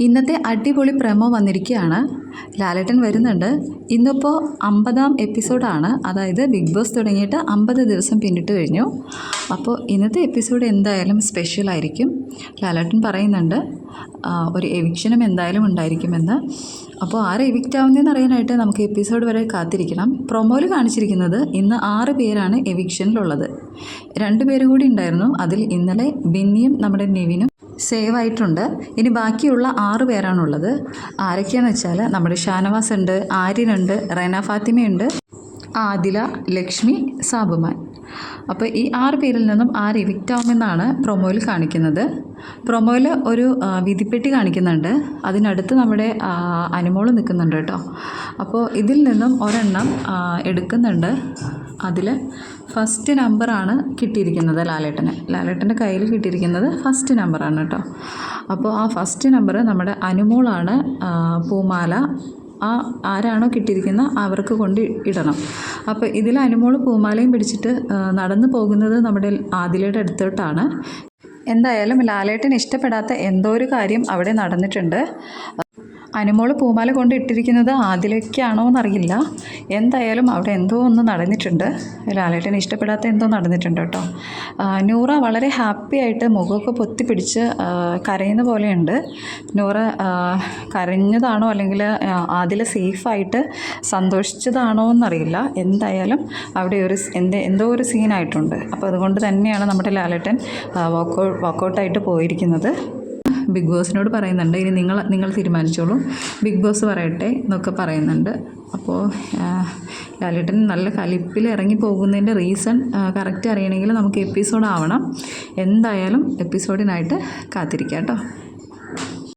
ഇന്നത്തെ അടിപൊളി പ്രമോ വന്നിരിക്കുകയാണ്. ലാലേട്ടൻ വരുന്നുണ്ട്. ഇന്നിപ്പോൾ അമ്പതാം എപ്പിസോഡാണ്. അതായത് ബിഗ് ബോസ് തുടങ്ങിയിട്ട് അമ്പത് ദിവസം പിന്നിട്ട് കഴിഞ്ഞു. അപ്പോൾ ഇന്നത്തെ എപ്പിസോഡ് എന്തായാലും സ്പെഷ്യൽ ആയിരിക്കും. ലാലേട്ടൻ പറയുന്നുണ്ട് ഒരു എവിക്ഷനും എന്തായാലും ഉണ്ടായിരിക്കുമെന്ന്. അപ്പോൾ ആറ് എവിക്റ്റ് ആവുന്നതെന്ന് അറിയാനായിട്ട് നമുക്ക് എപ്പിസോഡ് വരെ കാത്തിരിക്കണം. പ്രൊമോയിൽ കാണിച്ചിരിക്കുന്നത് ഇന്ന് ആറ് പേരാണ് എവിക്ഷനിലുള്ളത് രണ്ട് പേരും കൂടി ഉണ്ടായിരുന്നു. അതിൽ ഇന്നലെ ബിന്നിയും നമ്മുടെ നെവിനും സേവ് ആയിട്ടുണ്ട് ഇനി ബാക്കിയുള്ള ആറ് പേരാണുള്ളത്. ആരൊക്കെയാണെന്ന് വെച്ചാൽ നമ്മുടെ ഷാനവാസ് ഉണ്ട് ആര്യനുണ്ട് റെന ഫാത്തിമയുണ്ട് ആദില ലക്ഷ്മി സാബുമാൻ. അപ്പോൾ ഈ ആറ് പേരിൽ നിന്നും ആര് ഇവിക്റ്റ് ആവുമെന്നാണ് പ്രൊമോയിൽ കാണിക്കുന്നത്. പ്രൊമോയിൽ ഒരു വിധിപ്പെട്ടി കാണിക്കുന്നുണ്ട്. അതിനടുത്ത് നമ്മുടെ അനുമോൾ നിൽക്കുന്നുണ്ട് കേട്ടോ. അപ്പോൾ ഇതിൽ നിന്നും ഒരെണ്ണം എടുക്കുന്നുണ്ട്. അതിൽ ഫസ്റ്റ് നമ്പറാണ് കിട്ടിയിരിക്കുന്നത് ലാലേട്ടന്. ലാലേട്ടന്റെ കയ്യിൽ കിട്ടിയിരിക്കുന്നത് ഫസ്റ്റ് നമ്പറാണ് കേട്ടോ. അപ്പോൾ ആ ഫസ്റ്റ് നമ്പർ നമ്മുടെ അനുമോളാണ് പൂമാല. ആ ആരാണോ കിട്ടിയിരിക്കുന്ന അവർക്ക് കൊണ്ട് ഇടണം. അപ്പോൾ ഇതിൽ അനുമോൾ പൂമാലയും പിടിച്ചിട്ട് നടന്നു പോകുന്നത് നമ്മുടെ ആദിലയുടെ അടുത്തോട്ടാണ്. എന്തായാലും ലാലേട്ടന് ഇഷ്ടപ്പെടാത്ത എന്തോ ഒരു കാര്യം അവിടെ നടന്നിട്ടുണ്ട്. അനുമോൾ പൂമാല കൊണ്ട് ഇട്ടിരിക്കുന്നത് ആദിലേക്കാണോ എന്നറിയില്ല എന്തായാലും അവിടെ എന്തോ ഒന്ന് നടന്നിട്ടുണ്ട്. ലാലേട്ടന് ഇഷ്ടപ്പെടാത്ത എന്തോ നടന്നിട്ടുണ്ട് കേട്ടോ. നൂറ വളരെ ഹാപ്പി ആയിട്ട് മുഖമൊക്കെ പൊത്തി പിടിച്ച് കരയുന്ന പോലെയുണ്ട്. നൂറ കരഞ്ഞതാണോ അല്ലെങ്കിൽ അതിൽ സേഫായിട്ട് സന്തോഷിച്ചതാണോ എന്നറിയില്ല. എന്തായാലും അവിടെ ഒരു എന്ത് എന്തോ ഒരു സീനായിട്ടുണ്ട് അപ്പോൾ അതുകൊണ്ട് തന്നെയാണ് നമ്മുടെ ലാലേട്ടൻ വാക്കൗ വാക്കൗട്ടായിട്ട് പോയിരിക്കുന്നത്. ബിഗ് ബോസിനോട് പറയുന്നുണ്ട്. ഇനി നിങ്ങൾ നിങ്ങൾ തീരുമാനിച്ചോളൂ. ബിഗ് ബോസ് പറയട്ടെ എന്നൊക്കെ പറയുന്നുണ്ട്. അപ്പോൾ ലാലേട്ടൻ നല്ല കലിപ്പിൽ ഇറങ്ങി പോകുന്നതിന്റെ റീസൺ കറക്റ്റ് അറിയണമെങ്കിൽ നമുക്ക് എപ്പിസോഡ് ആവണം. എന്തായാലും എപ്പിസോഡിനായിട്ട് കാത്തിരിക്കാം കേട്ടോ.